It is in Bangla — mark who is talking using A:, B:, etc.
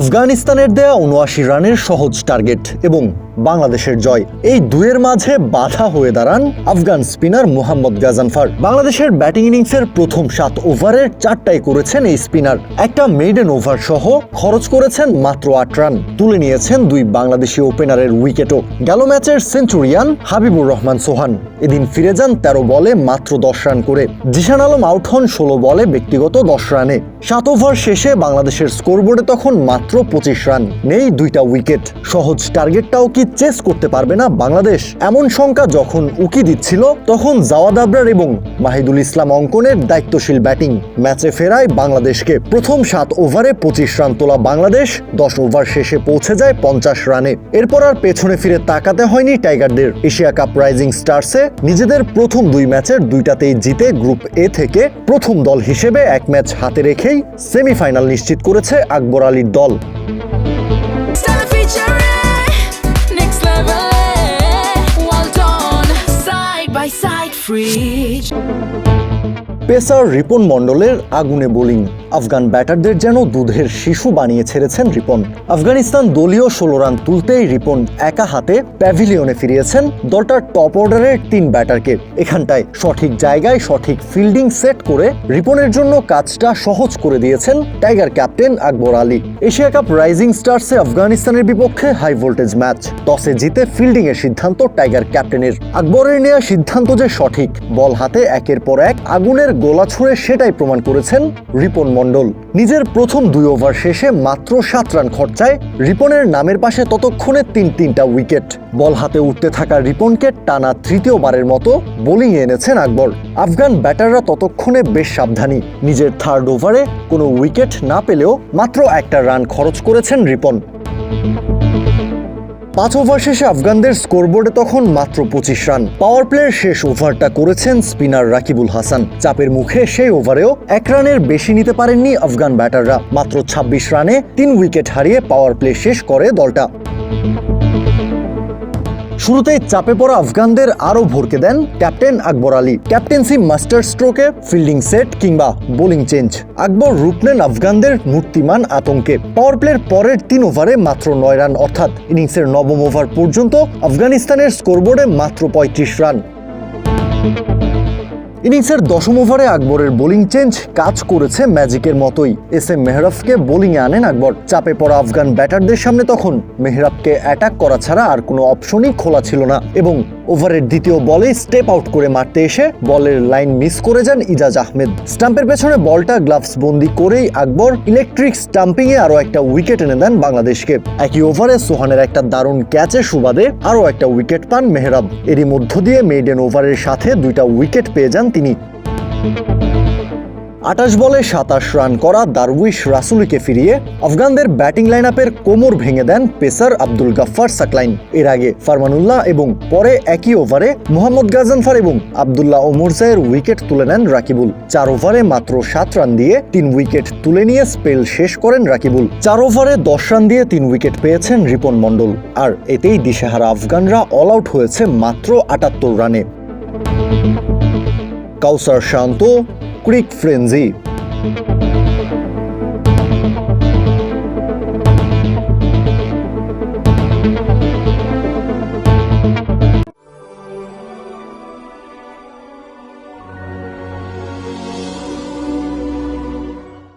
A: আফগানিস্তানের দেয়া উনআশি রানের সহজ টার্গেট এবং বাংলাদেশের জয়। এই দুয়ের মাঝে বাধা হয়ে দাঁড়ান আফগান স্পিনার মোহাম্মদ গাজানফার। বাংলাদেশের ব্যাটিং ইনিংসের প্রথম সাত ওভারের চারটাই করেছেন এই স্পিনার। একটা মেডেন ওভার সহ খরচ করেছেন মাত্র আট রান। তুলে নিয়েছেন দুই বাংলাদেশি ওপেনারের উইকেটও। গেল ম্যাচের সেঞ্চুরিয়ান হাবিবুর রহমান সোহান। এদিন ফিরে যান তেরো বলে মাত্র দশ রান করে। জিশান আলম আউট হন ষোলো বলে ব্যক্তিগত দশ রানে। সাত ওভার শেষে বাংলাদেশের স্কোরবোর্ডে তখন মাত্র পঁচিশ রান। নেই দুইটা উইকেট। সহজ টার্গেটটাও কি চেস করতে পারবে না বাংলাদেশ? এমন শঙ্কা যখন উকি দিচ্ছিল, তখন জাওয়াদ আবরার এবং মাহিদুল ইসলাম অঙ্কনের দায়িত্বশীল ব্যাটিং ম্যাচে ফেরায় বাংলাদেশকে। প্রথম সাত ওভারে পঁচিশ রান তোলা বাংলাদেশ, দশ ওভার শেষে পৌঁছে যায় পঞ্চাশ রানে। এরপর আর পেছনে ফিরে তাকাতে হয়নি টাইগারদের। এশিয়া কাপ রাইজিং স্টারসে নিজেদের প্রথম দুই ম্যাচের দুইটাতেই জিতে গ্রুপ এ থেকে প্রথম দল হিসেবে এক ম্যাচ হাতে রেখেই সেমিফাইনাল নিশ্চিত করেছে আকবর আলীর দল। পেসার রিপন মণ্ডলের আগুনে বোলিং আফগান ব্যাটারদের যেন দুধের শিশু বানিয়ে ছেড়েছেন রিপন। আফগানিস্তান দলীয় ষোলো রান তুলতেই রিপন একা হাতে প্যাভিলিয়নে ফিরিয়েছেন দলটার টপ অর্ডারের তিন ব্যাটারকে। এখানটায় সঠিক জায়গায় সঠিক ফিল্ডিং সেট করে রিপনের জন্য কাজটা সহজ করে দিয়েছেন tiger captain Akbar Ali. Asia Cup rising স্টার্সে আফগানিস্তানের বিপক্ষে হাই ভোল্টেজ ম্যাচ। টসে জিতে ফিল্ডিং এর সিদ্ধান্ত টাইগার ক্যাপ্টেনের। আকবরের নেওয়া সিদ্ধান্ত যে সঠিক, বল হাতে একের পর এক আগুনের গোলা ছুঁড়ে সেটাই প্রমাণ করেছেন রিপন মণ্ডল। নিজের প্রথম দুই ওভার শেষে মাত্র সাত রান খরচায় রিপনের নামের পাশে ততক্ষণে তিন তিনটা উইকেট। বল হাতে উঠতে থাকা রিপনকে টানা তৃতীয়বারের মতো বোলিং এনেছেন আকবর। আফগান ব্যাটাররা ততক্ষণে বেশ সাবধানী। নিজের থার্ড ওভারে কোনো উইকেট না পেলেও মাত্র একটা রান খরচ করেছেন রিপন। পাঁচ ওভার শেষে আফগানদের স্কোরবোর্ডে তখন মাত্র পঁচিশ রান। পাওয়ার প্লের শেষ ওভারটা করেছেন স্পিনার রাকিবুল হাসান। চাপের মুখে সেই ওভারেও এক রানের বেশি নিতে পারেননি আফগান ব্যাটাররা। মাত্র ২৬ রানে তিন উইকেট হারিয়ে পাওয়ার প্লে শেষ করে দলটা। শুরুতেই চাপে পড়া আফগানদের আরও ভরকে দেন captain Akbar Ali. Captaincy master স্ট্রোকে fielding set কিংবা বোলিং চেঞ্জ। আকবর রূপ আফগানদের মূর্তিমান আতঙ্কে। পাওয়ার প্লের পরের তিন ওভারে মাত্র নয় রান, অর্থাৎ ইনিংসের নবম ওভার পর্যন্ত আফগানিস্তানের স্কোরবোর্ডে মাত্র পঁয়ত্রিশ রান। ইনিংসের দশম ওভারে আকবরের বোলিং চেঞ্জ কাজ করেছে ম্যাজিকের মতোই। এস এম মেহরাফকে বোলিংয়ে আনেন আকবর। চাপে পড়া আফগান ব্যাটারদের সামনে তখন মেহরাবকে অ্যাটাক করা ছাড়া আর কোনো অপশনই খোলা ছিল না। এবং ওভারের দ্বিতীয় বলে স্টেপ আউট করে মারতে এসে বলের লাইন মিস করে যান ইজাজ আহমেদ। স্টাম্পের পেছনে বলটা গ্লাভস বন্দি করেই আকবর ইলেকট্রিক স্টাম্পিং এ আরও একটা উইকেট এনে দেন বাংলাদেশকে। একই ওভারে সোহানের একটা দারুণ ক্যাচে সুবাদে আরও একটা উইকেট পান মেহরাব। এরই মধ্য দিয়ে মেইডেন ওভারের সাথে দুইটা উইকেট পেয়ে যান তিনি। আটাশ বলে সাতাশ রান করা দারউইশ রাসুলিকে ফিরিয়ে আফগানদের ব্যাটিং লাইন আপের কোমর ভেঙে দেন পেসার আব্দুল গাফফার সাকলাইন। এর আগে ফারমানুল্লাহ এবং পরে একই ওভারে মোহাম্মদ গাজানফার এবং আবদুল্লাহ ওমরজায়ের উইকেট তুলে নেন রাকিবুল। চার ওভারে মাত্র সাত রান দিয়ে তিন উইকেট তুলে নিয়ে স্পেল শেষ করেন রাকিবুল। চার ওভারে দশ রান দিয়ে তিন উইকেট পেয়েছেন রিপন মণ্ডল। আর এতেই দিশেহারা আফগানরা অল আউট হয়েছে মাত্র আটাত্তর রানে। কাউসার শান্ত ক্রিক ফ্রেঞ্জি